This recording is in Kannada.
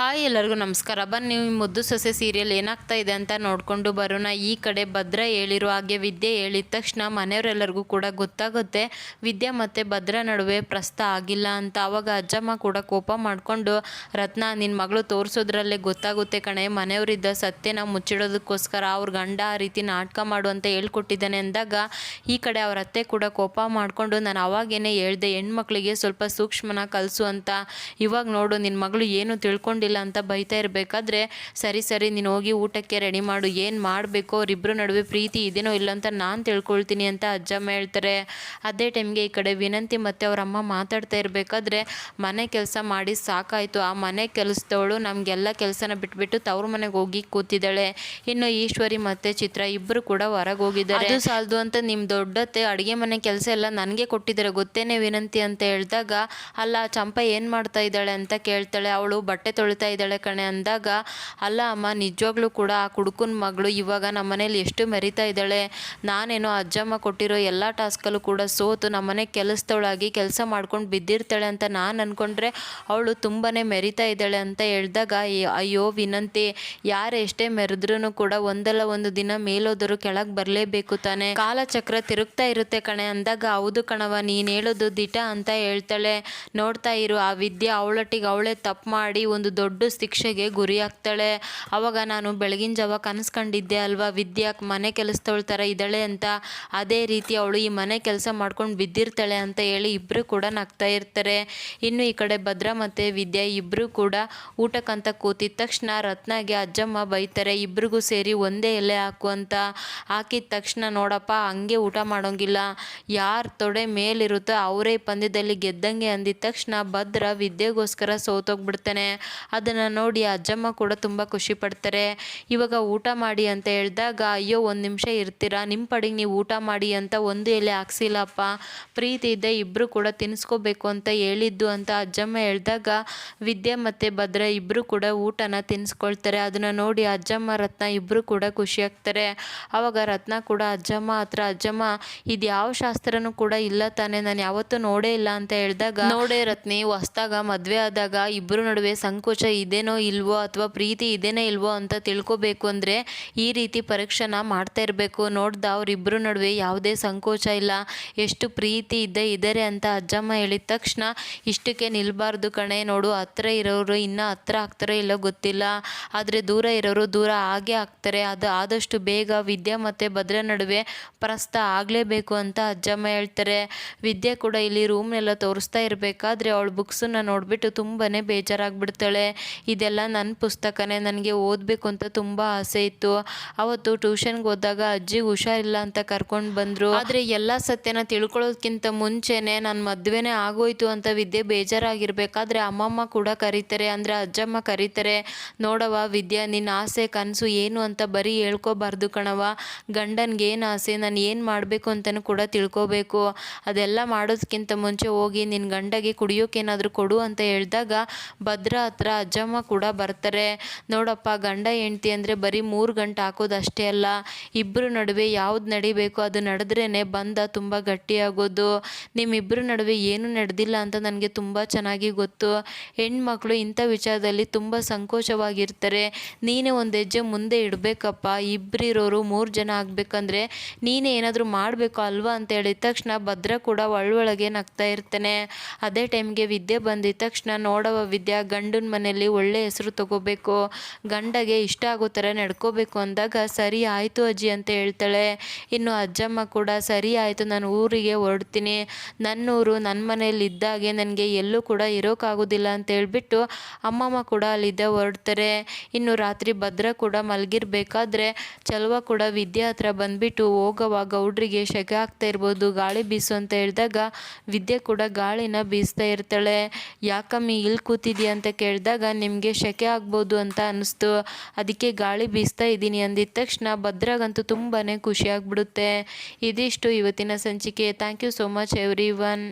ಹಾಯ್ ಎಲ್ಲರಿಗೂ ನಮಸ್ಕಾರ. ಬನ್ನಿ ಮುದ್ದು ಸೊಸೆ ಸೀರಿಯಲ್ ಏನಾಗ್ತಾ ಇದೆ ಅಂತ ನೋಡಿಕೊಂಡು ಬರೋಣ. ಈ ಕಡೆ ಭದ್ರ ಹೇಳಿರೋ ಹಾಗೆ ವಿದ್ಯೆ ಹೇಳಿದ ತಕ್ಷಣ ಮನೆಯವರೆಲ್ಲರಿಗೂ ಕೂಡ ಗೊತ್ತಾಗುತ್ತೆ. ವಿದ್ಯಾ ಮತ್ತು ಭದ್ರ ನಡುವೆ ಪ್ರಸ್ತ ಆಗಿಲ್ಲ ಅಂತ ಆವಾಗ ಅಜ್ಜಮ್ಮ ಕೂಡ ಕೋಪ ಮಾಡಿಕೊಂಡು, ರತ್ನ ನಿನ್ನ ಮಗಳು ತೋರಿಸೋದ್ರಲ್ಲೇ ಗೊತ್ತಾಗುತ್ತೆ ಕಣೆ. ಮನೆಯವರಿದ್ದ ಸತ್ಯನ ಮುಚ್ಚಿಡೋದಕ್ಕೋಸ್ಕರ ಅವ್ರ ಗಂಡ ಆ ರೀತಿ ನಾಟಕ ಮಾಡು ಅಂತ ಹೇಳ್ಕೊಟ್ಟಿದ್ದಾನೆ ಅಂದಾಗ, ಈ ಕಡೆ ಅವ್ರ ಅತ್ತೆ ಕೂಡ ಕೋಪ ಮಾಡಿಕೊಂಡು, ನಾನು ಅವಾಗೇನೆ ಹೇಳ್ದೆ, ಹೆಣ್ಮಕ್ಳಿಗೆ ಸ್ವಲ್ಪ ಸೂಕ್ಷ್ಮನ ಕಲಿಸು ಅಂತ. ಇವಾಗ ನೋಡು ನಿನ್ನ ಮಗಳು ಏನು ತಿಳ್ಕೊಂಡಿಲ್ಲ ಅಂತ ಬೈತಾ ಇರಬೇಕಾದ್ರೆ ಸರಿ ಸರಿ, ನೀನು ಹೋಗಿ ಊಟಕ್ಕೆ ರೆಡಿ ಮಾಡು, ಏನು ಮಾಡಬೇಕು? ಅವರಿಬ್ಬರ ನಡುವೆ ಪ್ರೀತಿ ಇದೇನೋ ಇಲ್ಲ ಅಂತ ನಾನು ತಿಳ್ಕೊಳ್ತೀನಿ ಅಂತ ಅಜ್ಜಮ್ಮ ಹೇಳ್ತಾರೆ. ಅದೇ ಟೈಮ್ಗೆ ಈ ಕಡೆ ವಿನಂತಿ ಮತ್ತು ಅವರಮ್ಮ ಮಾತಾಡ್ತಾ ಇರಬೇಕಾದ್ರೆ ಮನೆ ಕೆಲಸ ಮಾಡಿ ಸಾಕಾಯಿತು. ಆ ಮನೆ ಕೆಲಸದವಳು ನಮಗೆಲ್ಲ ಕೆಲಸನ ಬಿಟ್ಬಿಟ್ಟು ತವ್ರ ಮನೆಗೆ ಹೋಗಿ ಕೂತಿದ್ದಾಳೆ. ಇನ್ನು ಈಶ್ವರಿ ಮತ್ತು ಚಿತ್ರ ಇಬ್ಬರು ಕೂಡ ಹೊರಗೆ ಹೋಗಿದ್ದಾರೆ. ಅದು ಸಾಲದು ಅಂತ ನಿಮ್ಮ ದೊಡ್ಡತ್ತೆ ಅಡುಗೆ ಮನೆ ಕೆಲಸ ಎಲ್ಲ ನನಗೆ ಕೊಟ್ಟಿದ್ದಾರೆ, ಗೊತ್ತೇನೆ ವಿನಂತಿ ಅಂತ ಹೇಳಿದಾಗ, ಅಲ್ಲ ಚಂಪ ಏನು ಮಾಡ್ತಾ ಇದ್ದಾಳೆ? ಅಂತ ಕೇಳ್ತಾಳೆ. ಅವಳು ಬಟ್ಟೆ ತೊಳಿತಾ ಇದ್ದಾಳೆ ಕಣೆ. ಅಂದಾಗ, ಅಲ್ಲ ಅಮ್ಮ, ನಿಜವಾಗ್ಲೂ ಕೂಡ ಆ ಕುಡುಕನ ಮಗಳು ಇವಾಗ ನಮ್ಮ ಮನೇಲಿ ಎಷ್ಟು ಮೆರಿತಾ ಇದ್ದಾಳೆ. ನಾನೇನೋ ಅಜ್ಜಮ್ಮ ಕೊಟ್ಟಿರೋ ಎಲ್ಲ ಟಾಸ್ಕಲ್ಲೂ ಕೂಡ ಸೋತು ನಮ್ಮನೆ ಕೆಲಸದವಳಾಗಿ ಕೆಲಸ ಮಾಡ್ಕೊಂಡು ಬಿದ್ದಿರ್ತಾಳೆ ಅಂತ ನಾನು ಅಂದ್ಕೊಂಡ್ರೆ ಅವಳು ತುಂಬಾ ಮೆರಿತಾ ಇದ್ದಾಳೆ ಅಂತ ಹೇಳಿದಾಗ ಅಯ್ಯೋ, ವಿನಂತಿ. ಯಾರು ಎಷ್ಟೇ ಮೆರೆದ್ರೂ ಕೂಡ ಒಂದಲ್ಲ ಒಂದು ದಿನ ಮೇಲೋದರು ಕೆಳಗೆ ಬರಲೇಬೇಕು ತಾನೆ. ಕಾಲಚಕ್ರ ತಿರುಗ್ತಾ ಇರುತ್ತೆ ಕಣೆ. ಅಂದಾಗ, ಹೌದು ಕಣವ ನೀನು ಹೇಳೋದು ದಿಟ ಅಂತ ಹೇಳ್ತಾಳೆ. ನೋಡ್ತಾ ಇರು, ಆ ವಿದ್ಯೆ ಅವಳೊಟ್ಟಿಗೆ ಅವಳೇ ತಪ್ಪು ಮಾಡಿ ಒಂದು ದೊಡ್ಡ ಶಿಕ್ಷೆಗೆ ಗುರಿಯಾಗ್ತಾಳೆ. ಅವಾಗ ನಾನು ಬೆಳಗಿನ ಜಾವ ಕನಸು ಕಂಡಿದ್ದೆ ಅಲ್ವಾ? ವಿದ್ಯಾ ಮನೆ ಕೆಲಸದವಳ ಥರ ಇದ್ದಾಳೆ ಅಂತ. ಅದೇ ರೀತಿ ಅವಳು ಈ ಮನೆ ಕೆಲಸ ಮಾಡ್ಕೊಂಡು ಬಿದ್ದಿರ್ತಾಳೆ ಅಂತ ಹೇಳಿ ಇಬ್ಬರು ಕೂಡ ನಗ್ತಾ ಇರ್ತಾರೆ. ಇನ್ನು ಈ ಕಡೆ ಭದ್ರ ಮತ್ತು ವಿದ್ಯಾ ಇಬ್ಬರು ಕೂಡ ಊಟಕ್ಕಂತ ಕೂತಿದ ತಕ್ಷಣ ರತ್ನಾಗೆ ಅಜ್ಜಮ್ಮ ಬೈತಾರೆ, ಇಬ್ರಿಗೂ ಸೇರಿ ಒಂದೇ ಎಲೆ ಹಾಕು ಅಂತ. ಹಾಕಿದ ತಕ್ಷಣ, ನೋಡಪ್ಪ, ಹಂಗೆ ಊಟ ಮಾಡೋಂಗಿಲ್ಲ. ಯಾರ ತೊಡೆ ಮೇಲಿರುತ್ತೋ ಅವರೇ ಪಂದ್ಯದಲ್ಲಿ ಗೆದ್ದಂಗೆ ಅಂದಿದ ತಕ್ಷಣ ಭದ್ರ ವಿದ್ಯೆಗೋಸ್ಕರ ಸೋತೋಗ್ಬಿಡ್ತಾನೆ. ಅದನ್ನು ನೋಡಿ ಅಜ್ಜಮ್ಮ ಕೂಡ ತುಂಬ ಖುಷಿ ಪಡ್ತಾರೆ. ಇವಾಗ ಊಟ ಮಾಡಿ ಅಂತ ಹೇಳಿದಾಗ, ಅಯ್ಯೋ, ಒಂದು ನಿಮಿಷ ಇರ್ತೀರಾ? ನಿಮ್ಮ ಪಡಿಗೆ ನೀವು ಊಟ ಮಾಡಿ ಅಂತ ಒಂದು ಎಲೆ ಹಾಕ್ಸಿಲ್ಲಪ್ಪ. ಪ್ರೀತಿ ಇದ್ದೆ ಇಬ್ಬರು ಕೂಡ ತಿನ್ನಿಸ್ಕೋಬೇಕು ಅಂತ ಹೇಳಿದ್ದು ಅಂತ ಅಜ್ಜಮ್ಮ ಹೇಳಿದಾಗ, ವಿದ್ಯೆ ಮತ್ತು ಭದ್ರ ಇಬ್ಬರು ಕೂಡ ಊಟನ ತಿನ್ನಿಸ್ಕೊಳ್ತಾರೆ ಅದನ್ನು ನೋಡಿ ಅಜ್ಜಮ್ಮ, ರತ್ನ ಇಬ್ಬರು ಕೂಡ ಖುಷಿ ಆಗ್ತಾರೆ. ಆವಾಗ ರತ್ನ ಕೂಡ ಅಜ್ಜಮ್ಮ ಹತ್ರ, ಅಜ್ಜಮ್ಮ, ಇದು ಯಾವ ಶಾಸ್ತ್ರನೂ ಕೂಡ ಇಲ್ಲ ತಾನೇ. ನಾನು ಯಾವತ್ತೂ ನೋಡೇ ಇಲ್ಲ. ಅಂತ ಹೇಳಿದಾಗ, ನೋಡೇ ರತ್ನಿ ಹೊಸ್ದಾಗ ಮದುವೆ ಆದಾಗ ಇಬ್ಬರು ನಡುವೆ ಸಂಕೋಚ ಇದೇನೋ ಇಲ್ವೋ ಅಥವಾ ಪ್ರೀತಿ ಇದೇನೋ ಇಲ್ವೋ ಅಂತ ತಿಳ್ಕೊಬೇಕು ಅಂದರೆ ಈ ರೀತಿ ಪರೀಕ್ಷೆನ ಮಾಡ್ತಾ ಇರಬೇಕು. ನೋಡ್ದ ಅವರಿಬ್ಬರ ನಡುವೆ ಯಾವುದೇ ಸಂಕೋಚ ಇಲ್ಲ. ಎಷ್ಟು ಪ್ರೀತಿ ಇದ್ದೇ ಇದ್ದಾರೆ ಅಂತ ಅಜ್ಜಮ್ಮ ಹೇಳಿದ ತಕ್ಷಣ, ಇಷ್ಟಕ್ಕೆ ನಿಲ್ಬಾರ್ದು ಕಣೆ, ನೋಡು ಹತ್ರ ಇರೋರು ಇನ್ನೂ ಹತ್ರ ಆಗ್ತಾರೋ ಇಲ್ಲೋ ಗೊತ್ತಿಲ್ಲ. ಆದರೆ ದೂರ ಇರೋರು ದೂರ ಆಗೇ ಆಗ್ತಾರೆ. ಅದು ಆದಷ್ಟು ಬೇಗ ವಿದ್ಯೆ ಮತ್ತು ಭದ್ರ ನಡುವೆ ಪ್ರಸ್ತ ಆಗಲೇಬೇಕು ಅಂತ ಅಜ್ಜಮ್ಮ ಹೇಳ್ತಾರೆ. ವಿದ್ಯೆ ಕೂಡ ಇಲ್ಲಿ ರೂಮ್ನೆಲ್ಲ ತೋರಿಸ್ತಾ ಇರಬೇಕಾದ್ರೆ ಅವಳು ಬುಕ್ಸನ್ನು ನೋಡಿಬಿಟ್ಟು ತುಂಬಾ ಬೇಜಾರಾಗ್ಬಿಡ್ತಾಳೆ. ಇದೆಲ್ಲ ನನ್ನ ಪುಸ್ತಕನೇ, ನನಗೆ ಓದಬೇಕು ಅಂತ ತುಂಬ ಆಸೆ ಇತ್ತು. ಅವತ್ತು ಟ್ಯೂಷನ್ಗೆ ಹೋದಾಗ ಅಜ್ಜಿಗೆ ಹುಷಾರಿಲ್ಲ ಅಂತ ಕರ್ಕೊಂಡು ಬಂದರು. ಆದರೆ ಎಲ್ಲ ಸತ್ಯನ ತಿಳ್ಕೊಳ್ಳೋದಕ್ಕಿಂತ ಮುಂಚೆನೇ ನನ್ನ ಮದುವೆನೇ ಆಗೋಯ್ತು ಅಂತ ವಿದ್ಯೆ ಬೇಜಾರಾಗಿರ್ಬೇಕಾದ್ರೆ ಅಮ್ಮಮ್ಮ ಕೂಡ ಕರೀತಾರೆ, ಅಂದರೆ ಅಜ್ಜಮ್ಮ ಕರೀತಾರೆ. ನೋಡವ ವಿದ್ಯಾ ನಿನ್ನ ಆಸೆ, ಕನಸು ಏನು ಅಂತ ಬರೀ ಹೇಳ್ಕೋಬಾರ್ದು ಕಣವ ಗಂಡನ್ಗೆ ಏನು ಆಸೆ, ನಾನು ಏನು ಮಾಡಬೇಕು ಅಂತಲೂ ಕೂಡ ತಿಳ್ಕೊಬೇಕು. ಅದೆಲ್ಲ ಮಾಡೋದಕ್ಕಿಂತ ಮುಂಚೆ ಹೋಗಿ ನಿನ್ನ ಗಂಡಗೆ ಕುಡಿಯೋಕ್ಕೇನಾದರೂ ಕೊಡು ಅಂತ ಹೇಳಿದಾಗ ಭದ್ರ ಹತ್ರ ಅಜ್ಜಮ್ಮ ಕೂಡ ಬರ್ತಾರೆ. ನೋಡಪ್ಪ, ಗಂಡ ಹೆಂಡ್ತಿ ಅಂದರೆ ಬರೀ ಮೂರು ಗಂಟೆ ಹಾಕೋದು ಅಷ್ಟೇ ಅಲ್ಲ. ಇಬ್ಬರ ನಡುವೆ ಯಾವ್ದು ನಡಿಬೇಕು ಅದು ನಡೆದ್ರೇ ಬಂದ ತುಂಬ ಗಟ್ಟಿಯಾಗೋದು ನಿಮ್ಮಿಬ್ಬರ ನಡುವೆ ಏನು ನಡೆದಿಲ್ಲ ಅಂತ ನನಗೆ ತುಂಬ ಚೆನ್ನಾಗಿ ಗೊತ್ತು. ಹೆಣ್ಮಕ್ಳು ಇಂಥ ವಿಚಾರದಲ್ಲಿ ತುಂಬ ಸಂಕೋಚವಾಗಿರ್ತಾರೆ. ನೀನೇ ಒಂದು ಹೆಜ್ಜೆ ಮುಂದೆ ಇಡಬೇಕಪ್ಪ. ಇಬ್ಬರಿರೋರು ಮೂರು ಜನ ಆಗಬೇಕಂದ್ರೆ ನೀನೇ ಏನಾದರೂ ಮಾಡಬೇಕು ಅಲ್ವಾ ಅಂತ ಹೇಳಿದ ತಕ್ಷಣ ಭದ್ರ ಕೂಡ ಒಳ್ಳೊಳಗೆ ನಗ್ತಾ ಇರ್ತಾನೆ. ಅದೇ ಟೈಮ್ಗೆ ವಿದ್ಯೆ ಬಂದಿದ ತಕ್ಷಣ ನೋಡವ ವಿದ್ಯಾ, ಗಂಡನ ಮನೆಯಲ್ಲಿ ಒಳ್ಳೆ ಹೆಸರು ತಗೋಬೇಕು, ಗಂಡಗೆ ಇಷ್ಟ ಆಗೋ ಥರ ನಡ್ಕೋಬೇಕು ಅಂದಾಗ ಸರಿ ಆಯಿತು ಅಜ್ಜಿ ಅಂತ ಹೇಳ್ತಾಳೆ. ಇನ್ನು ಅಜ್ಜಮ್ಮ ಕೂಡ ಸರಿ ಆಯಿತು, ನಾನು ಊರಿಗೆ ಹೊರಡ್ತೀನಿ. ನನ್ನ ಊರು ನನ್ನ ಮನೆಯಲ್ಲಿ ಇದ್ದಾಗೆ ನನಗೆ ಎಲ್ಲೂ ಕೂಡ ಇರೋಕ್ಕಾಗೋದಿಲ್ಲ ಅಂತ ಹೇಳ್ಬಿಟ್ಟು ಅಮ್ಮಮ್ಮ ಕೂಡ ಅಲ್ಲಿದ್ದ ಹೊರಡ್ತಾರೆ. ಇನ್ನು ರಾತ್ರಿ ಭದ್ರ ಕೂಡ ಮಲಗಿರ್ಬೇಕಾದ್ರೆ ಚಲುವ ಕೂಡ ವಿದ್ಯೆ ಹತ್ರ ಬಂದ್ಬಿಟ್ಟು ಹೋಗವ ಗೌಡ್ರಿಗೆ ಶೆಕೆ ಆಗ್ತಾ ಇರ್ಬೋದು, ಗಾಳಿ ಬೀಸು ಅಂತ ಹೇಳಿದಾಗ ವಿದ್ಯೆ ಕೂಡ ಗಾಳಿನ ಬೀಸ್ತಾ ಇರ್ತಾಳೆ. ಯಾಕಮ್ಮಿ, ಇಲ್ಲಿ ಕೂತಿದ್ಯಾ ಅಂತ ಕೇಳಿದಾಗ ನಿಮಗೆ ಶೆಕೆ ಆಗ್ಬೋದು ಅಂತ ಅನ್ನಿಸ್ತು. ಅದಕ್ಕೆ ಗಾಳಿ ಬೀಸ್ತಾ ಇದ್ದೀನಿ ಅಂದಿದ್ದ ತಕ್ಷಣ ಭದ್ರಾಗಂತೂ ತುಂಬಾ ಖುಷಿಯಾಗ್ಬಿಡುತ್ತೆ ಇದಿಷ್ಟು ಇವತ್ತಿನ ಸಂಚಿಕೆ. Thank you so much everyone